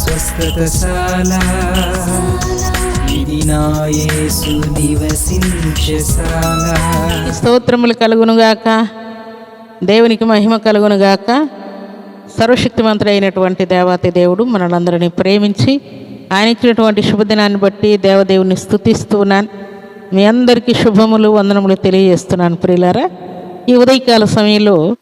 స్వస్థతశాల. ఇది నా యేసు నివసించశాల. స్తోత్రములు కలుగునుగాక. దేవునికి మహిమ కలుగునుగాక. సర్వశక్తిమంతుడు అయినటువంటి దేవాతి దేవుడు మనలందరినీ ప్రేమించి ఆయన ఇచ్చినటువంటి శుభదినాన్ని బట్టి దేవదేవుని స్థుతిస్తున్నాను మీ అందరికీ శుభములు వందనములు తెలియజేస్తున్నాను ప్రియులారా. ఈ ఉదయకాల సమయంలో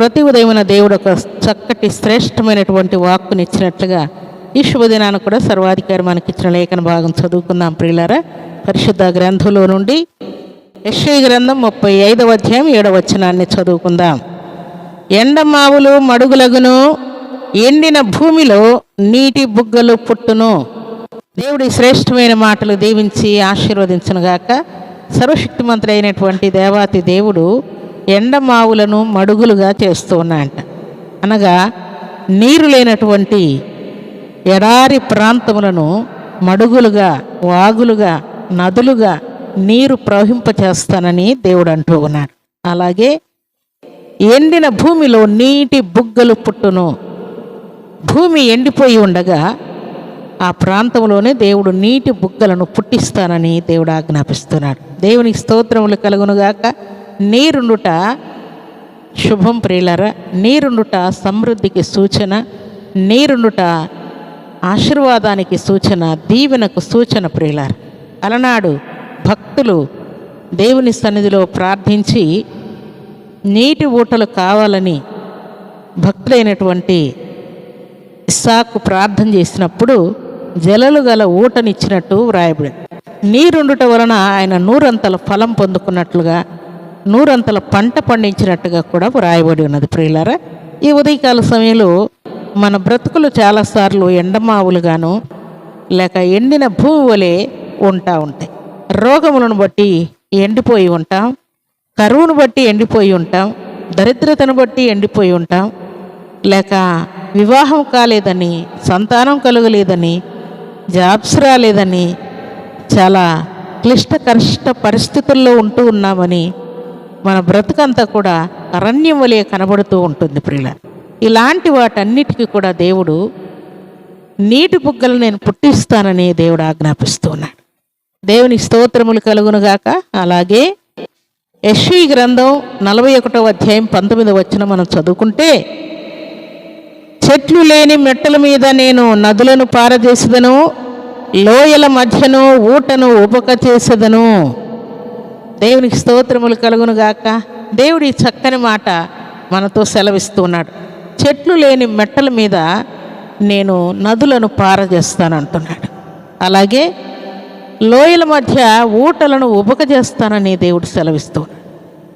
ప్రతి ఉదయమున దేవుడు ఒక చక్కటి శ్రేష్టమైనటువంటి వాక్కుని ఇచ్చినట్లుగా ఈ శుభదినాన్ని కూడా సర్వాధికారి మనకిచ్చిన లేఖన భాగం చదువుకుందాం ప్రియులారా. పరిశుద్ధ గ్రంథంలో నుండి యశ్వ గ్రంథం ముప్పై ఐదవ అధ్యాయం ఏడవ వచనాన్ని చదువుకుందాం. ఎండమావులు మడుగులగును ఎండిన భూమిలో నీటి బుగ్గలు పుట్టును. దేవుడి శ్రేష్టమైన మాటలు దీవించి ఆశీర్వదించునుగాక. సర్వశక్తిమంతుడు అయినటువంటి దేవాతి దేవుడు ఎండమావులను మడుగులుగా చేస్తున్నాయంట అనగా నీరు లేనటువంటి ఎడారి ప్రాంతములను మడుగులుగా వాగులుగా నదులుగా నీరు ప్రవహింపచేస్తానని దేవుడు అంటూ ఉన్నాడు. అలాగే ఎండిన భూమిలో నీటి బుగ్గలు పుట్టును. భూమి ఎండిపోయి ఉండగా ఆ ప్రాంతంలోనే దేవుడు నీటి బుగ్గలను పుట్టిస్తానని దేవుడు ఆజ్ఞాపిస్తున్నాడు. దేవునికి స్తోత్రములు కలుగునుగాక. నీరుండుట శుభం ప్రియులర నీరుండుట సమృద్ధికి సూచన నీరుండుట ఆశీర్వాదానికి సూచన దీవెనకు సూచన ప్రియులార అలనాడు భక్తులు దేవుని సన్నిధిలో ప్రార్థించి నీటి ఊటలు కావాలని భక్తులైనటువంటి ఇస్సాకు ప్రార్థన చేసినప్పుడు జలలు గల ఊటనిచ్చినట్టు వ్రాయబడింది. నీరుండుట వలన ఆయన నూరంతల ఫలం పొందుకున్నట్లుగా నూరంతల పంట పండించినట్టుగా కూడా వ్రాయబడి ఉన్నది ప్రియులారా. ఈ ఉదయకాల సమయంలో మన బ్రతుకులు చాలాసార్లు ఎండమావులుగాను లేక ఎండిన భూమి వలె ఉంటా ఉంటాయి. రోగములను బట్టి ఎండిపోయి ఉంటాం కరువును బట్టి ఎండిపోయి ఉంటాం దరిద్రతను బట్టి ఎండిపోయి ఉంటాం లేక వివాహం కాలేదని సంతానం కలగలేదని జాబ్స్ రాలేదని చాలా క్లిష్ట కష్ట పరిస్థితుల్లో ఉంటూ ఉన్నామని మన బ్రతుకంతా కూడా అరణ్యం వలె కనబడుతూ ఉంటుంది ప్రియుల. ఇలాంటి వాటన్నిటికీ కూడా దేవుడు నీటి బుగ్గలు నేను పుట్టిస్తానని దేవుడు ఆజ్ఞాపిస్తున్నాడు. దేవుని స్తోత్రములు కలుగునుగాక. అలాగే యశ్వి గ్రంథం నలభై ఒకటో అధ్యాయం పంతొమ్మిది వచ్చిన మనం చదువుకుంటే చెట్లు లేని మెట్టల మీద నేను నదులను పారజేసేదను లోయల మధ్యను ఊటను ఉపక చేసేదను. దేవునికి స్తోత్రములు కలుగును గాక. దేవుడి చక్కని మాట మనతో సెలవిస్తూ ఉన్నాడు. చెట్లు లేని మెట్టల మీద నేను నదులను పారజేస్తానంటున్నాడు. అలాగే లోయల మధ్య ఊటలను ఉపక చేస్తానని దేవుడు సెలవిస్తున్నాడు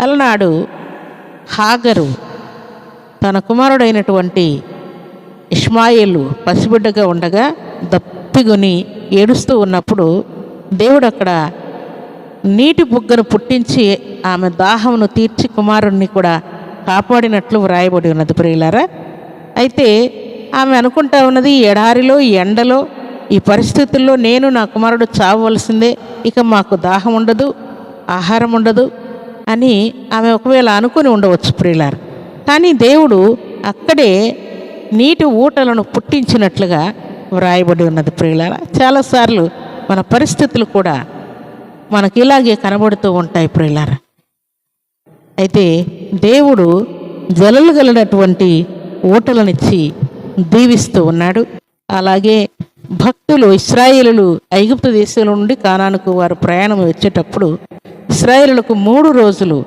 అలనాడు హాగరు తన కుమారుడైనటువంటి ఇష్మాయిలు పసిబిడ్డగా ఉండగా దప్పిగొని ఏడుస్తూ ఉన్నప్పుడు దేవుడు అక్కడ నీటి బుగ్గను పుట్టించి ఆమె దాహమును తీర్చి కుమారుణ్ణి కూడా కాపాడినట్లు వ్రాయబడి ఉన్నది ప్రియులారా. అయితే ఆమె అనుకుంటా ఉన్నది ఎడారిలో ఈ ఎండలో ఈ పరిస్థితుల్లో నేను నా కుమారుడు చావవలసిందే. ఇక మాకు దాహం ఉండదు ఆహారం ఉండదు అని ఆమె ఒకవేళ అనుకుని ఉండవచ్చు ప్రియులారు. కానీ దేవుడు అక్కడే నీటి ఊటలను పుట్టించినట్లుగా వ్రాయబడి ఉన్నది ప్రియులారా. చాలాసార్లు మన పరిస్థితులు కూడా మనకి ఇలాగే కనబడుతూ ఉంటాయి ప్రియులారా. అయితే దేవుడు జలలు కలిగినటువంటి ఊటలనిచ్చి దీవిస్తూ ఉన్నాడు. అలాగే భక్తులు ఇస్రాయేలులు ఐగుప్తు దేశాల నుండి కానానికి వారు ప్రయాణం వచ్చేటప్పుడు ఇస్రాయేలులకు మూడు రోజులు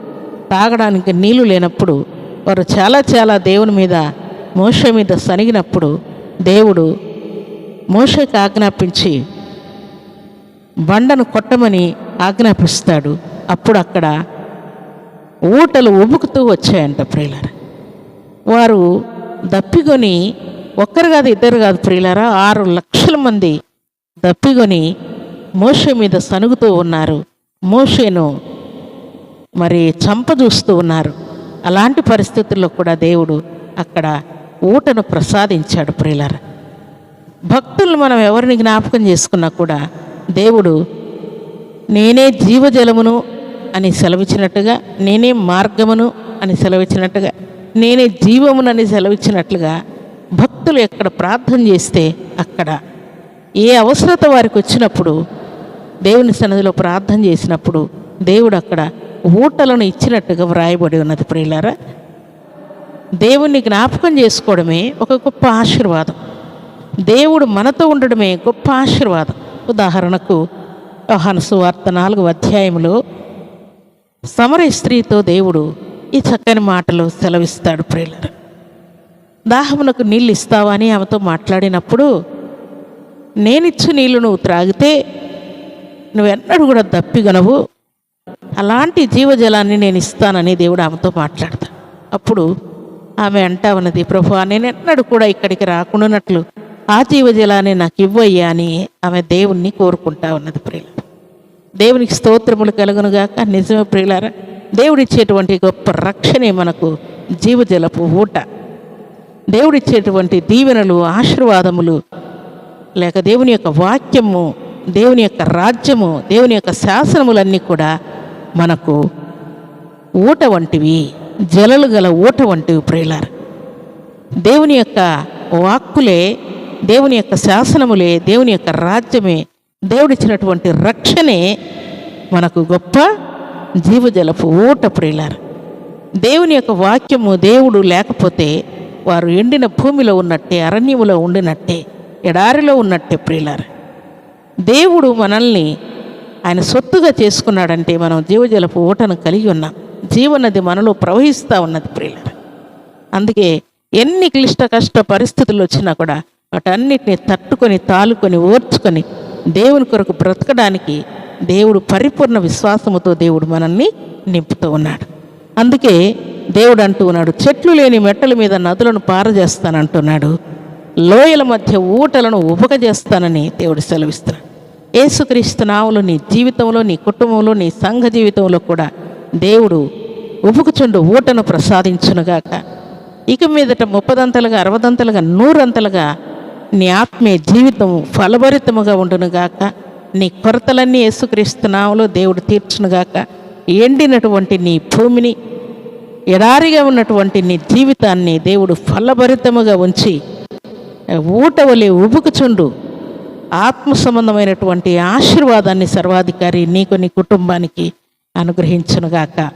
తాగడానికి నీళ్ళు లేనప్పుడు వారు చాలా చాలా దేవుని మీద మోష మీద సనిగినప్పుడు దేవుడు మోషకి ఆజ్ఞాపించి బండను కొట్టమని ఆజ్ఞాపిస్తాడు. అప్పుడు అక్కడ ఊటలు ఉబుకుతూ వచ్చాయంట ప్రియులర. వారు దప్పికొని ఒక్కరు కాదు ఇద్దరు కాదు ప్రియులరా ఆరు లక్షల మంది దప్పికొని మోషే మీద సనుగుతూ ఉన్నారు. మోషేను మరి చంప చూస్తూ ఉన్నారు. అలాంటి పరిస్థితుల్లో కూడా దేవుడు అక్కడ ఊటను ప్రసాదించాడు ప్రియులర. భక్తులు మనం ఎవరిని జ్ఞాపకం చేసుకున్నా కూడా దేవుడు నేనే జీవజలమును అని సెలవిచ్చినట్టుగా నేనే మార్గమును అని సెలవిచ్చినట్టుగా నేనే జీవమునని సెలవిచ్చినట్లుగా భక్తులు ఎక్కడ ప్రార్థన చేస్తే అక్కడ ఏ అవసరత వారికి వచ్చినప్పుడు దేవుని సన్నిధిలో ప్రార్థన చేసినప్పుడు దేవుడు అక్కడ ఊటలను ఇచ్చినట్టుగా వ్రాయబడి ఉన్నది ప్రియులారా. దేవుణ్ణి జ్ఞాపకం చేసుకోవడమే ఒక గొప్ప ఆశీర్వాదం. దేవుడు మనతో ఉండడమే గొప్ప ఆశీర్వాదం. ఉదాహరణకు యోహాను వార్త నాలుగు అధ్యాయంలో సమర స్త్రీతో దేవుడు ఈ చక్కని మాటలు సెలవిస్తాడు ప్రియులరు. దాహమునకు నీళ్ళు ఇస్తావా అని ఆమెతో మాట్లాడినప్పుడు నేనిచ్చు నీళ్ళు నువ్వు త్రాగితే నువ్వెన్నడూ కూడా దప్పిగనవు అలాంటి జీవజలాన్ని నేను ఇస్తానని దేవుడు ఆమెతో మాట్లాడతాడు. అప్పుడు ఆమె అంటా ఉన్నది ప్రభు నేను ఎన్నడూ కూడా ఇక్కడికి రాకుండానట్లు ఆ జీవజలాన్ని నాకు ఇవ్వయ్యా అని ఆమె దేవుణ్ణి కోరుకుంటా ఉన్నది ప్రియులు దేవునికి స్తోత్రములు కలుగునుగాక నిజమే ప్రియులారా దేవుడిచ్చేటువంటి గొప్ప రక్షణే మనకు జీవజలపు ఊట. దేవుడిచ్చేటువంటి దీవెనలు ఆశీర్వాదములు లేక దేవుని యొక్క వాక్యము దేవుని యొక్క రాజ్యము దేవుని యొక్క శాసనములన్నీ కూడా మనకు ఊట వంటివి జలలు గల ఊట వంటివి ప్రియులారు. దేవుని యొక్క వాక్కులే దేవుని యొక్క శాసనములే దేవుని యొక్క రాజ్యమే దేవుడిచ్చినటువంటి రక్షణే మనకు గొప్ప జీవజలపు ఊట ప్రియులారు. దేవుని యొక్క వాక్యము దేవుడు లేకపోతే వారు ఎండిన భూమిలో ఉన్నట్టే అరణ్యములో ఉండినట్టే ఎడారిలో ఉన్నట్టే ప్రియులారు. దేవుడు మనల్ని ఆయన సొత్తుగా చేసుకున్నాడంటే మనం జీవజలపు ఊటను కలిగి ఉన్నాం. జీవనది మనలో ప్రవహిస్తూ ఉన్నది ప్రియులారు. అందుకే ఎన్ని క్లిష్ట కష్ట పరిస్థితులు వచ్చినా కూడా వాటన్నిటిని తట్టుకొని తాలుకొని ఓర్చుకొని దేవుని కొరకు బ్రతకడానికి దేవుడు పరిపూర్ణ విశ్వాసముతో దేవుడు మనల్ని నింపుతూ ఉన్నాడు. అందుకే దేవుడు అంటూ ఉన్నాడు చెట్లు లేని మెట్టల మీద నదులను పారజేస్తానంటున్నాడు. లోయల మధ్య ఊటలను ఉపకజేస్తానని దేవుడు సెలవిస్తున్నాడు. ఏసుక్రీస్తు నావులు నీ జీవితంలో నీ కుటుంబంలో నీ సంఘ జీవితంలో కూడా దేవుడు ఉపుకుచుండు ఊటను ప్రసాదించునుగాక. ఇక మీదట ముప్పదంతలుగా అరవదంతలుగా నూరంతలుగా నీ ఆత్మీయ జీవితం ఫలభరితముగా ఉండునుగాక నీ కొరతలన్నీ యేసుక్రీస్తునామలో దేవుడు తీర్చునుగాక ఎండినటువంటి నీ భూమిని ఎడారిగా ఉన్నటువంటి నీ జీవితాన్ని దేవుడు ఫలభరితముగా ఉంచి ఊట వలె ఉబుకుచుండు. ఆత్మ సంబంధమైనటువంటి ఆశీర్వాదాన్ని సర్వాధికారి నీకు నీ కుటుంబానికి అనుగ్రహించునుగాక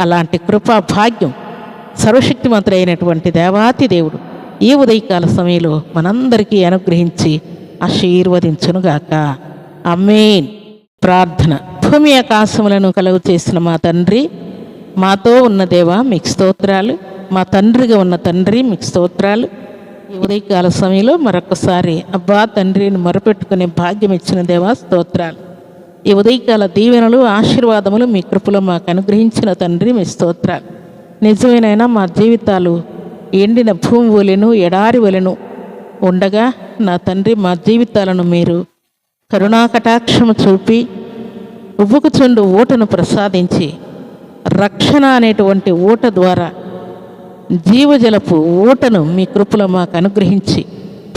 అలాంటి కృపా భాగ్యం సర్వశక్తిమంతుడైనటువంటి దేవాతి దేవుడు. ఈ ఉదయకాల సమయంలో మనందరికీ అనుగ్రహించి ఆశీర్వదించునుగాక. అమ్మేన్ ప్రార్థన. భూమి ఆకాశములను కలుగు చేసిన మా తండ్రి మాతో ఉన్న దేవా మీకు స్తోత్రాలు. మా తండ్రిగా ఉన్న తండ్రి మీకు స్తోత్రాలు. ఈ ఉదయకాల సమయంలో మరొకసారి అబ్బా తండ్రిని మొరపెట్టుకునే భాగ్యం ఇచ్చిన దేవా స్తోత్రాలు. ఈ ఉదయకాల దీవెనలు ఆశీర్వాదములు మీ కృపలో మాకు అనుగ్రహించిన తండ్రి మీ స్తోత్రాలు. నిజమేనైనా మా జీవితాలు ఎండిన భూమి వలెను ఎడారి వలెను ఉండగా నా తండ్రి మా జీవితాలను మీరు కరుణాకటాక్షము చూపి ఉవ్వుకుచుండు ఊటను ప్రసాదించి రక్షణ అనేటువంటి ఊట ద్వారా జీవజలపు ఊటను మీ కృపలో మాకు అనుగ్రహించి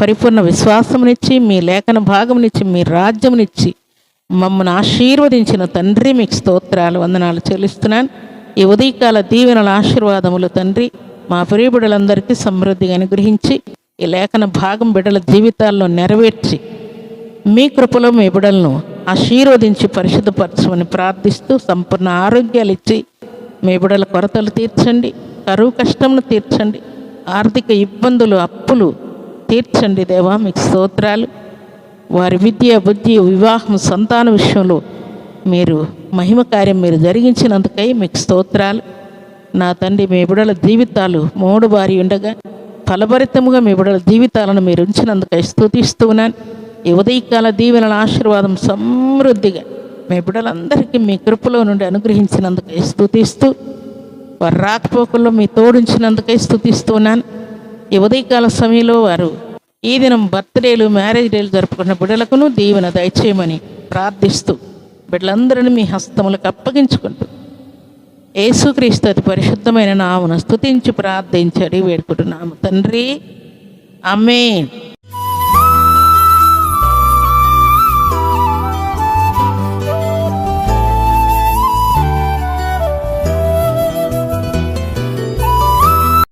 పరిపూర్ణ విశ్వాసమునిచ్చి మీ లేఖన భాగమునిచ్చి మీ రాజ్యమునిచ్చి మమ్మల్ని ఆశీర్వదించిన తండ్రి మీకు స్తోత్రాలు వందనాలు చెల్లిస్తున్నాను. ఈ ఉదయకాల దీవెనల ఆశీర్వాదములు తండ్రి మా ప్రియబిడలందరికీ సమృద్ధిగా అనుగ్రహించి ఈ లేఖన భాగం బిడ్డల జీవితాల్లో నెరవేర్చి మీ కృపలో మీ బిడలను ఆశీర్వదించి పరిశుద్ధపరచమని ప్రార్థిస్తూ సంపూర్ణ ఆరోగ్యాలు ఇచ్చి మీ బిడల కొరతలు తీర్చండి కరువు కష్టమును తీర్చండి ఆర్థిక ఇబ్బందులు అప్పులు తీర్చండి దేవా మీకు స్తోత్రాలు. వారి విద్య బుద్ధి వివాహం సంతాన విషయంలో మీరు మహిమ కార్యం మీరు జరిగించినందుకై మీకు స్తోత్రాలు. నా తండ్రి మీ బిడల జీవితాలు మూడు బారి ఉండగా ఫలభరితముగా మీ బిడల జీవితాలను మీరు ఉంచినందుకై స్థుతిస్తూ ఉన్నాను. ఈ ఉదయకాల దీవెనల ఆశీర్వాదం సమృద్ధిగా మీ బిడ్డలందరికీ మీ కృపలో నుండి అనుగ్రహించినందుకై స్థుతిస్తూ వారు రాకపోకల్లో మీ తోడించినందుకై స్తుతిస్తున్నాను ఈ ఉదయకాల సమయంలో వారు ఈ దినం బర్త్డేలు మ్యారేజ్ డేలు జరుపుకున్న బిడ్డలకును దీవెన దయచేయమని ప్రార్థిస్తూ బిడ్డలందరినీ మీ హస్తములకు అప్పగించుకుంటూ యేసుక్రీస్తు అతి పరిశుద్ధమైన నామును స్తుతించి ప్రార్థించడి వేడుకుంటున్నాము. తండ్రి అమ్మేన్